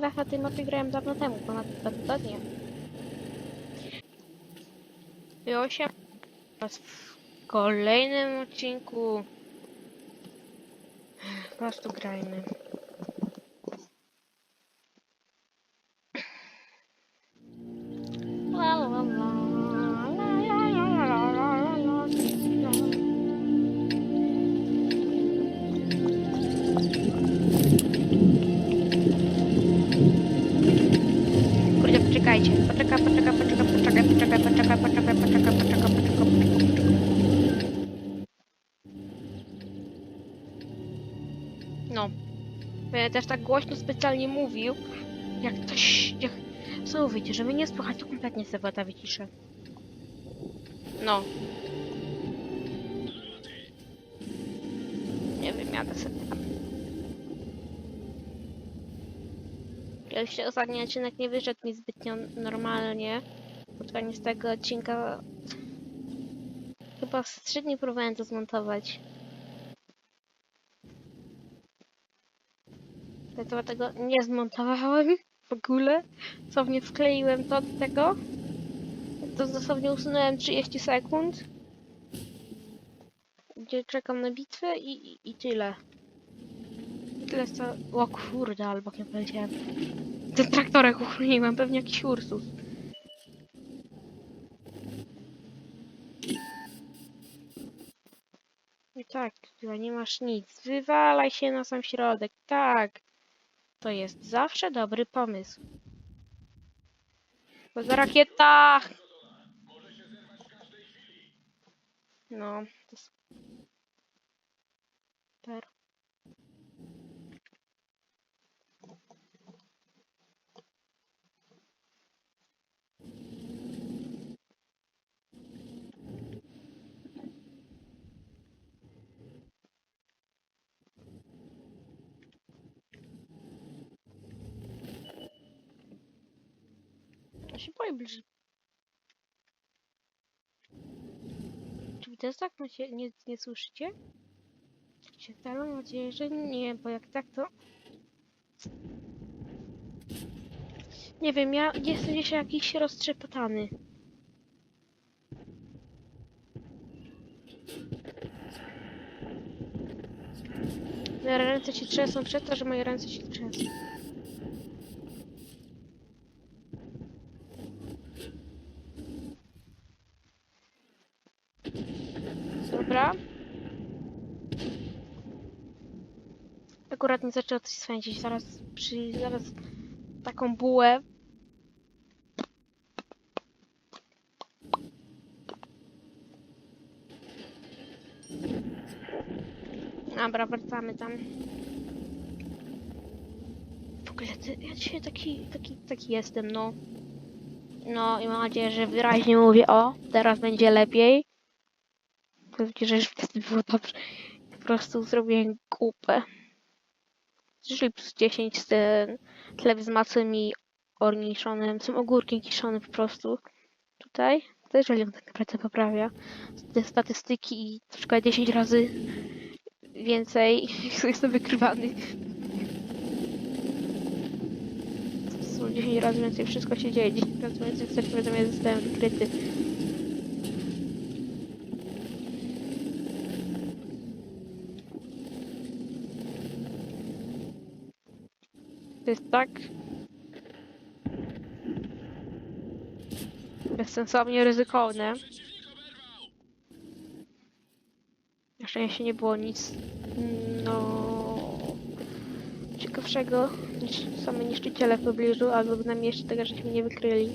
raz na tej mapie grałem dawno temu, ponad dwa tygodnie. Osiem. Teraz w kolejnym odcinku. Po prostu grajmy. Też tak głośno specjalnie mówił, jak coś... Jak... Co mówicie, żeby nie słychać, to kompletnie sobie woda wyciszę. No. Nie wiem, jadę sobie tam. Jeszcze ostatni odcinek nie wyszedł mi zbytnio normalnie. Pod koniec tego odcinka chyba z trzy dni próbowałem to zmontować. Dlatego tego nie zmontowałem w ogóle. Dosłownie wkleiłem to do tego. To dosłownie usunąłem 30 sekund. Gdzie czekam na bitwę i, i, i tyle. I tyle co... O kurde, albo nie powiedziałem. Ten traktorek uchroniłem, pewnie jakiś Ursus. I tak, chyba nie masz nic. Wywalaj się na sam środek. Tak. To jest zawsze dobry pomysł. Bo za rakieta! No, to super. Ja się boję bliżej. Czy wy też tak macie, nie, nie słyszycie? Się mam nadzieję, że nie, bo jak tak to... Nie wiem, ja jestem dzisiaj jakiś roztrzepotany. Moje ręce się trzęsą przez to, że moje ręce się trzęsą. Dobra. Mi zaczęło coś swędzić. Zaraz przy... zaraz taką bułę. Dobra, wracamy tam. W ogóle ja dzisiaj taki, taki, taki jestem, no. No i mam nadzieję, że wyraźnie mówię, o, teraz będzie lepiej. Że już wtedy było dobrze. Po prostu zrobiłem kupę. Czyli plus 10 z tym chleb z macem i orniszonym, z tym ogórkiem kiszonym po prostu. Tutaj. Też on tak naprawdę poprawia. Te statystyki i troszkę 10 razy więcej jestem wykrywany. Są 10 razy więcej, wszystko się dzieje. 10 razy więcej, chcesz powiadomienia zostałem wykryty. Jest tak bezsensownie ryzykowne. Na szczęście nie było nic no ciekawszego niż same niszczyciele w pobliżu, albo przynajmniej jeszcze tego, żeśmy nie wykryli.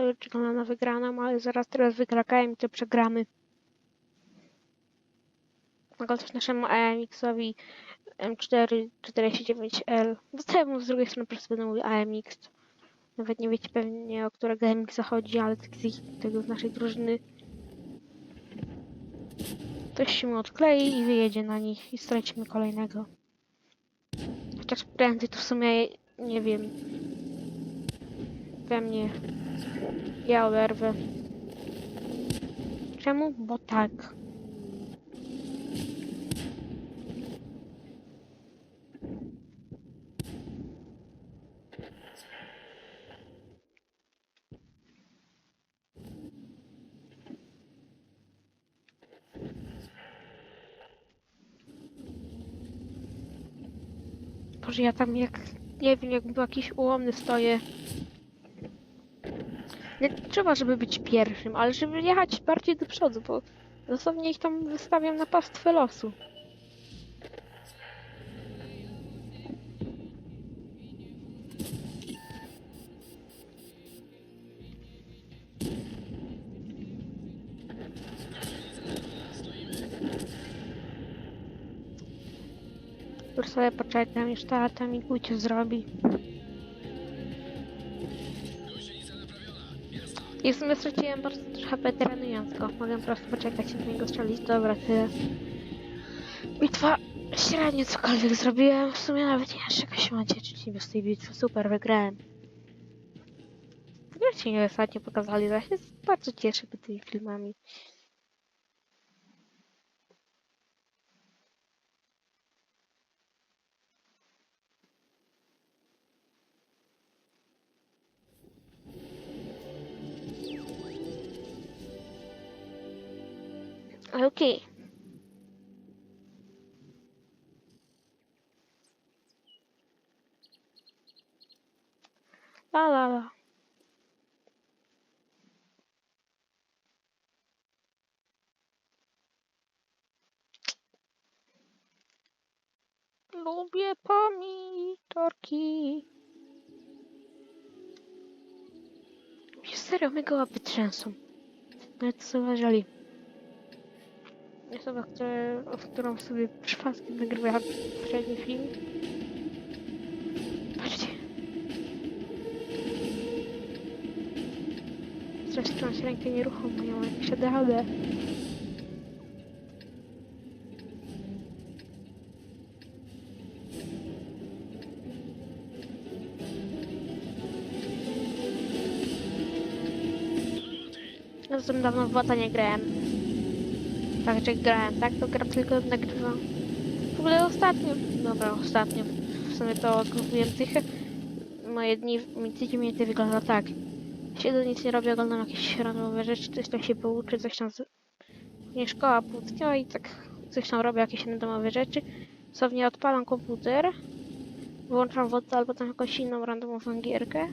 Nie, to, to już czekam na wygraną, ale zaraz teraz wygra KM i to przegramy. Mogę też naszemu AMX-owi M4 49L. Dostałem z drugiej strony po prostu będę mówił AMX. Nawet nie wiecie pewnie o którego AMX chodzi, ale taki z tego z naszej drużyny. Ktoś się mu odklei i wyjedzie na nich i stracimy kolejnego. Chociaż prędzej to w sumie nie wiem. We mnie. Ja oberwę. Czemu? Bo tak. Boże, ja tam jak, nie wiem, jakbym był jakiś ułomny stoję. Nie trzeba, żeby być pierwszym, ale żeby jechać bardziej do przodu, bo dosłownie ich tam wystawiam na pastwę losu. Już sobie poczekam, już tata mi kucie zrobi. I w sumie straciłem bardzo dużo HP trenując go. Mogę po prostu poczekać w niego strzelić. Dobra, tyle. Bitwa średnio cokolwiek zrobiłem. W sumie nawet nie czego się mam cieszyć z tej bitwy. Super, wygrałem. W ogóle się nie ostatnio pokazali, ale ja się bardzo cieszę tymi filmami. Okej. La la la. Lubię pomidorki. Serio mega łapy trzęsą. Nawet to zauważyli. Osoba, które, w którą sobie przypadkiem nagrywałem poprzedni film. Patrzcie. Trzeba trzymać rękę nieruchomo, ja mam jakieś ADHD. Z tym dawno w Wota nie grałem. Tak, że grałem, tak? To gra tylko nagrywam. W ogóle ostatnio, dobra, ostatnio, w sumie to kupiłem tych, moje dni, tydzień mniej wygląda tak. Siedzę, nic nie robię, oglądam jakieś randomowe rzeczy, coś tam się pouczy, coś tam, z... nie szkoła i tak coś tam robię, jakieś randomowe rzeczy. Słownie odpalam komputer, włączam wodę albo tam jakąś inną randomową gierkę,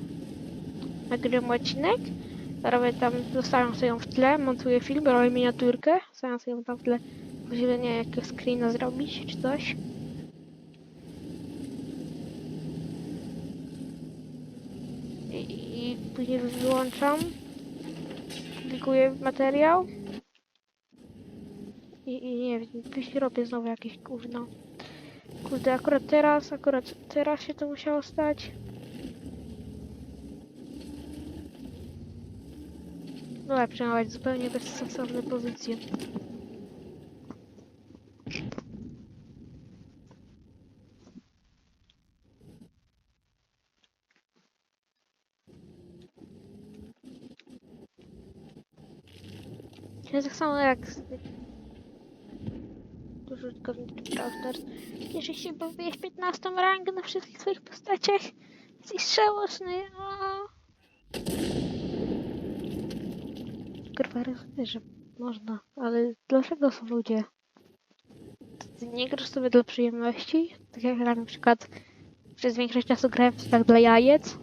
nagrywam odcinek, robię tam, zostawiam sobie ją w tle, montuję film, robię miniaturkę, ją tam w tle, wiem, jakiegoś screena zrobić, czy coś. I, i później wyłączam, publikuję materiał i, i nie wiem, robię znowu jakieś gówno. Kurde, akurat teraz, akurat teraz się to musiało stać. Dobra, przejmować zupełnie bezsensowne pozycje. Jest tak samo jak dużo użytkowników Brawl Cieszę się, wbijesz 15 rangę na wszystkich swoich postaciach. Jesteś żałosny. O. Kurwa, rozumiem, że można, ale dlaczego są ludzie? Ty nie grasz sobie dla przyjemności? Tak jak ja na przykład przez większość czasu grałem tak dla jajec.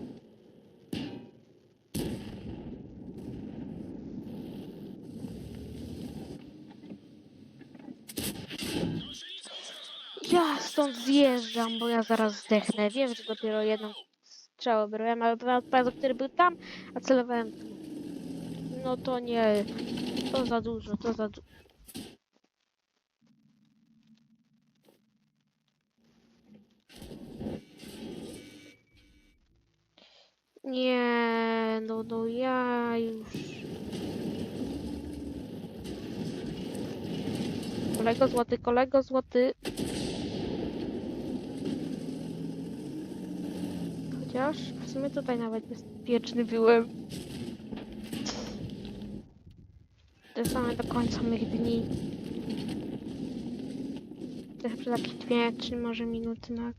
Ja stąd zjeżdżam, bo ja zaraz zdechnę. Wiem, że dopiero jedną strzałę brałem, ale odpadu, który był tam, a celowałem tu no to nie. To za dużo, to za dużo. Nie, no, no ja już. Kolego złoty, kolego złoty. Chociaż w sumie tutaj nawet bezpieczny byłem. Te same do końca mych dni. Też przez jakieś dwie, trzy może minuty max.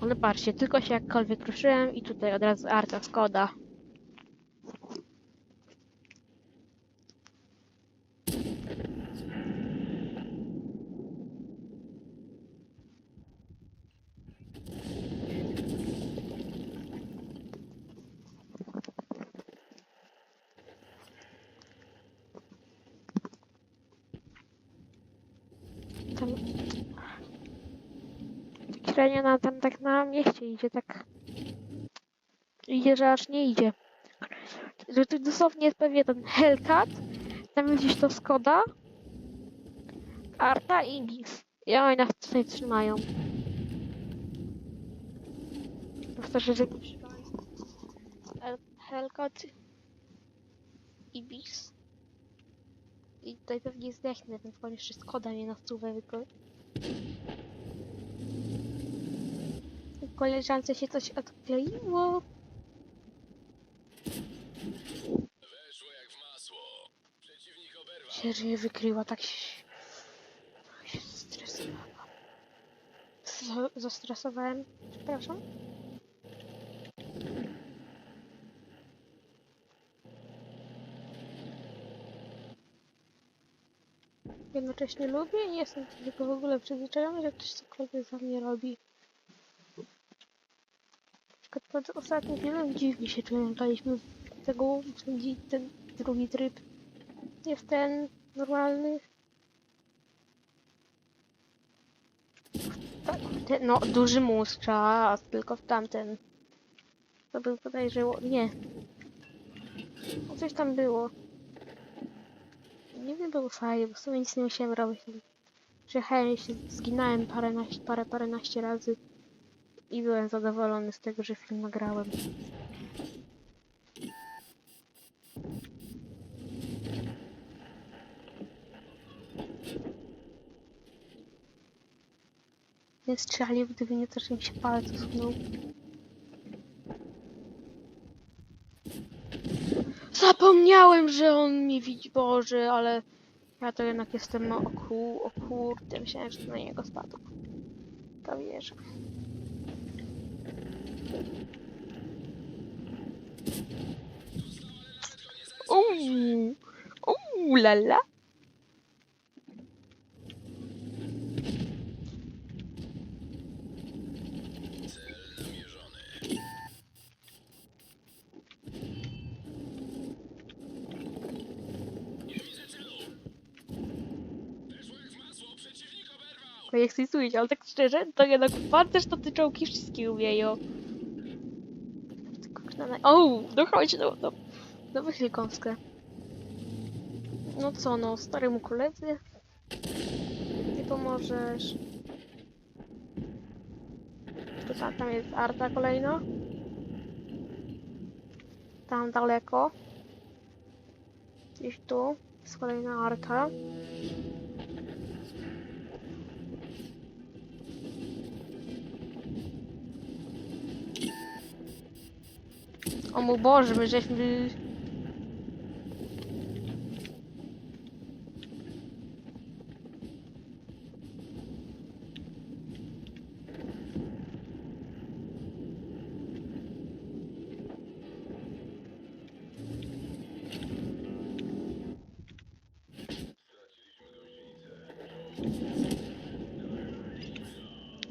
Ale patrzcie, tylko się jakkolwiek ruszyłem i tutaj od razu Arta Skoda. Tam... Średnio na tam tak na mieście idzie, tak... Idzie, że aż nie idzie. Że tu dosłownie jest pewnie ten Hellcat, tam gdzieś to Skoda, Arta i Gis. I oni nas tutaj trzymają. Powtarzę, że El- Hellcat i Bis. I tutaj pewnie zdechnę, więc powiem jeszcze Skoda mnie na stówę wyko... Koleżance się coś odkleiło. Weszło jak w masło. Przeciwnik oberwał. żyje wykryła, tak się, tak się zestresowałam. Z- Zestresowałem, przepraszam. Jednocześnie lubię i jestem do tego w ogóle przyzwyczajony, że ktoś cokolwiek za mnie robi. Przykład pod ostatnim filmem dziwnie się w tego, ten, drugi tryb nie w ten normalny. Tak, ten, no, duży mózg czas, tylko w tamten. To był podejrzeło. Nie. No coś tam było. Nie wiem, było fajnie, bo w sumie nic nie musiałem robić. Przyjechałem się, zginąłem parę, parę, paręnaście razy i byłem zadowolony z tego, że film nagrałem. Nie strzelił, gdyby nie to, mi się palec usunął. Zapomniałem, że on mnie widzi, Boże, ale ja to jednak jestem o, ku, o kurde, myślałem, że to na niego spadł. To wierzę. Uuu, jak chcę ale tak szczerze, to jednak pancerz to te czołgi wszystkie umieją. Na- O, no chodź, no, no, no wychyl kąskę. No co, no, staremu koledzy? Nie pomożesz. To tam, tam jest Arta kolejno. Tam daleko. Gdzieś tu jest kolejna Arta. O mój Boże, my żeśmy...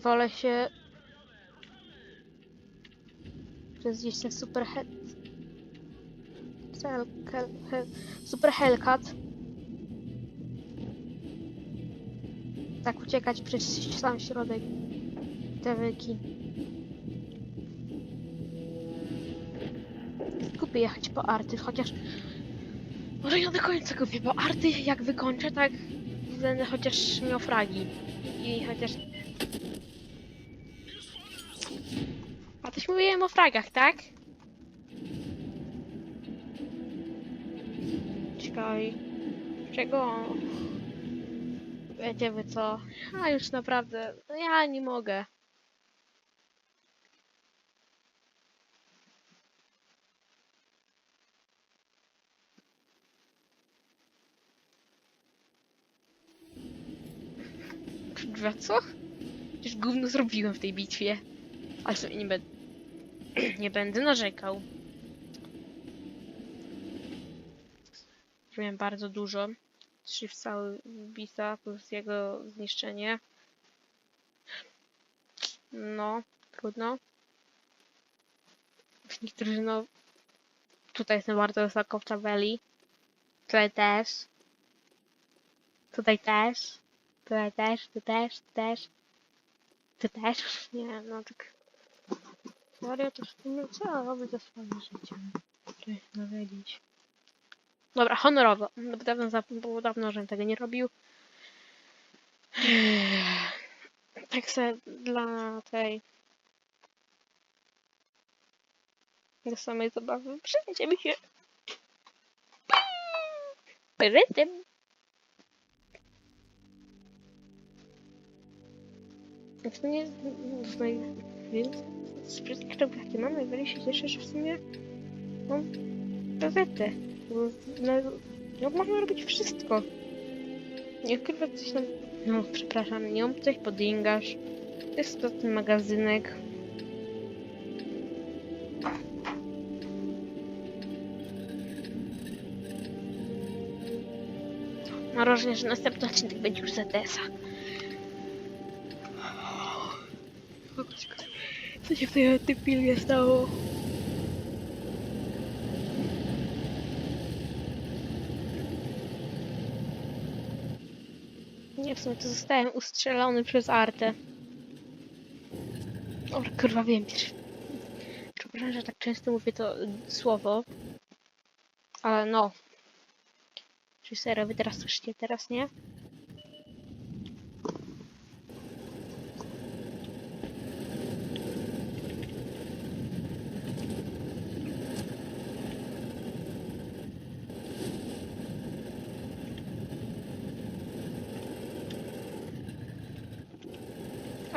Wolę się... To jest gdzieś super head... Hel, hel, hel, super Hellcat. Tak uciekać przez sam środek te wyki. Kupię jechać po arty, chociaż może nie do końca kupię, bo arty jak wykończę, tak będę chociaż miał fragi. I chociaż... mówiłem o fragach, tak? Czekaj. Czego? Wiecie wy co? A już naprawdę, no ja nie mogę. Kurwa, co? Przecież gówno zrobiłem w tej bitwie. Ale sobie nie będę... nie będę narzekał. Zrobiłem bardzo dużo. Trzy cały bisa plus jego zniszczenie. No, trudno. Niektórzy no... Tutaj jestem bardzo wysoko w tabeli. Tutaj też. Tutaj też. Tutaj też, tu też, tu też. Ty też? Nie, no tak. Serio, to w sumie co robię ze swoim życiem? Cześć, dowiedzieć. Dobra, honorowo. No, Dawno, za- było dawno, żebym tego nie robił. Tak se dla tej... Do samej zabawy. Przejdzie mi się... Prytym. W sumie z naj... Wiem, z wszystkich jakie mam, najbardziej się cieszę, że w sumie mam gazetę. No, no, można robić wszystko. Nie ukrywać coś tam... No, przepraszam, nie mam coś podingasz. Jest to ten magazynek. Mam wrażenie, że następny odcinek będzie już ZS-a. Co się w tej, tej filmie stało? Nie, w sumie to zostałem ustrzelony przez Artę. O, kurwa, wiem. Przepraszam, że tak często mówię to słowo. Ale no. Czy serio, wy teraz słyszycie, teraz nie?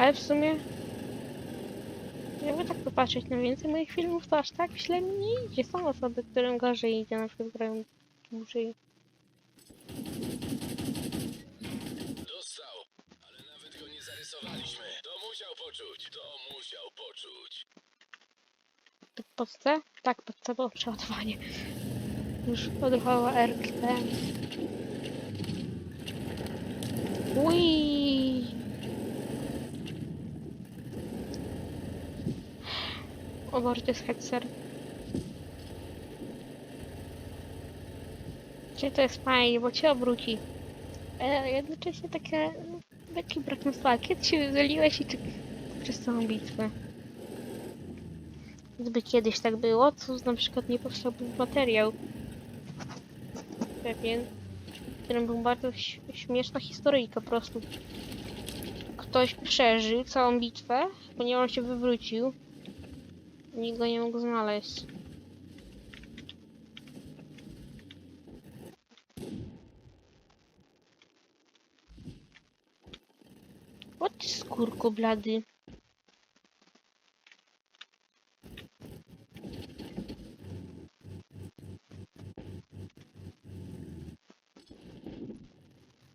Ale w sumie... Jakby tak popatrzeć na więcej moich filmów, to aż tak źle mi nie idzie. Są osoby, którym gorzej idzie, na przykład grają dłużej. Dostał, ale nawet go nie zarysowaliśmy. To musiał poczuć. To musiał poczuć. To pod C? Tak, pod C było przeładowanie. Już odruchała RT. Ui. O Boże, jest Hetzer. Cię to jest fajnie, bo cię obróci. Ale jednocześnie takie, no, taki brak nastroju. Kiedy się wyzwoliłeś i tak przez całą bitwę. Gdyby kiedyś tak było, to na przykład nie powstałby materiał pewien, w którym był bardzo śmieszna historyjka po prostu. Ktoś przeżył całą bitwę, ponieważ on się wywrócił. Nikt go nie mógł znaleźć. Ty skórko blady.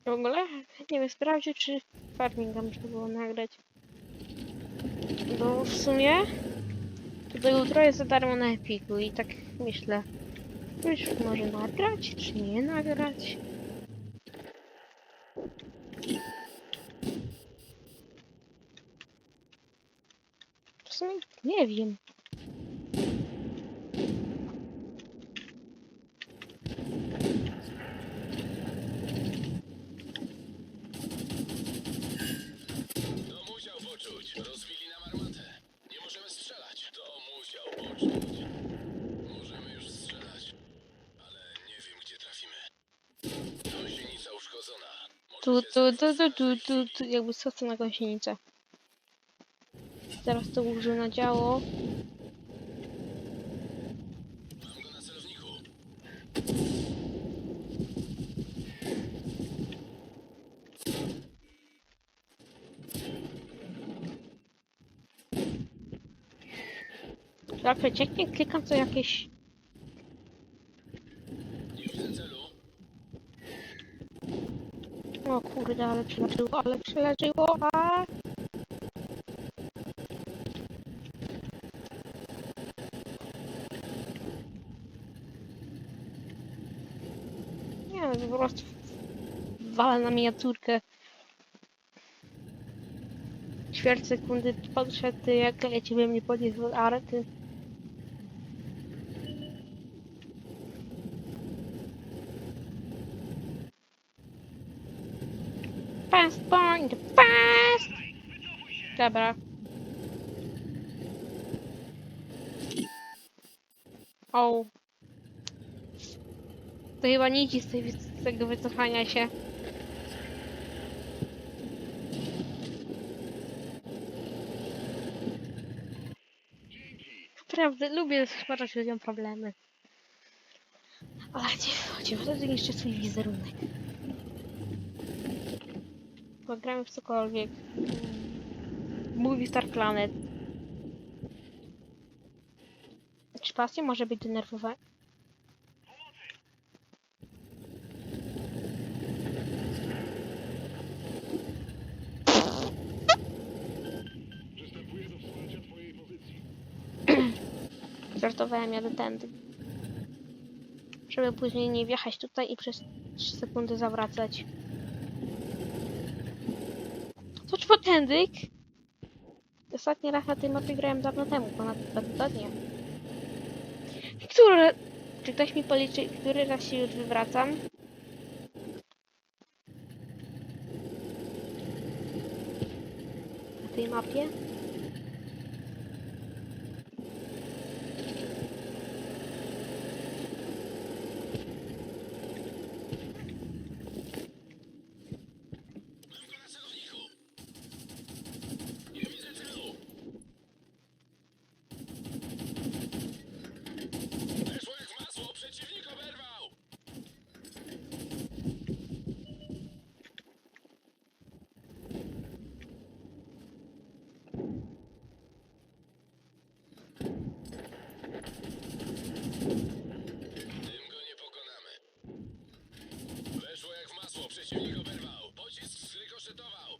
W ogóle nie wiem, sprawdzić, czy farminga można było nagrać. Bo w sumie to do jest za darmo na Epiku i tak myślę, już może nagrać, czy nie nagrać? W sumie nie wiem. Tu, tu, tu, tu, tu, tu, tu, jakby sosa na gąsienicę. teraz to ułożę na działo. Dobra, przecieknie, klikam co jakieś O kurde, ale przeleżyło, ale przeleżyło, a... Nie, po prostu walę na miniaturkę. Ćwierć sekundy podszedł, jak ja ciebie mnie podniósł od arty. Fast point, fast! Dobra. O. To chyba nie idzie z, tego wycofania się. Naprawdę, lubię stwarzać ludziom problemy. Ale nie chodzi, wtedy jeszcze swój wizerunek. Pogramy w cokolwiek. Movie Star Planet. Czy pasja może być pozycji. Żartowałem, jadę tędy. Żeby później nie wjechać tutaj i przez 3 sekundy zawracać. To czwotędyk? Ostatni raz na tej mapie grałem dawno temu, ponad dwa tygodnie. Który... Czy ktoś mi policzy, który raz się już wywracam? Na tej mapie? Mam go na celowniku. Nie widzę celu. Weszło jak w masło, przeciwnik oberwał. Tym go nie pokonamy. Weszło jak w masło, przeciwnik oberwał. Pocisk zrykoszetował.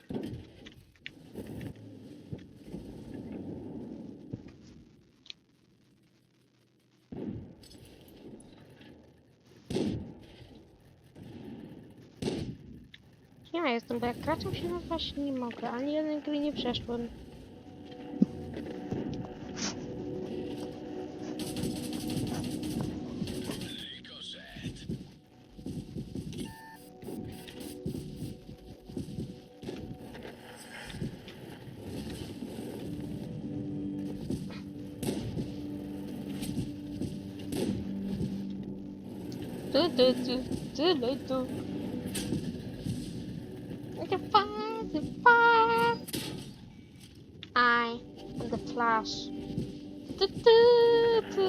Ja jestem, bo jak graczem się nazwać nie mogę, ani jednej gry nie przeszłem. Tu, tu, tu, tu, tu, tu.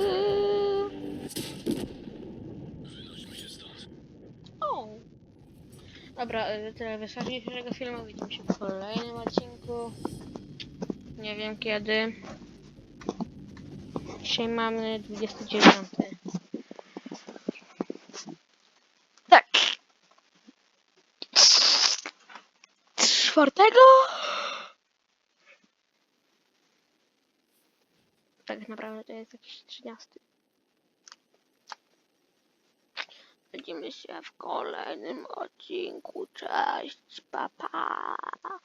Wynośmy się stąd. O. Dobra, y, tyle wystarczy dzisiejszego filmu. Widzimy się w kolejnym odcinku. Nie wiem kiedy. Dzisiaj mamy 29. Tak. Czwartego? Tak naprawdę to jest jakiś 13. Widzimy się w kolejnym odcinku. Cześć, papa. Pa.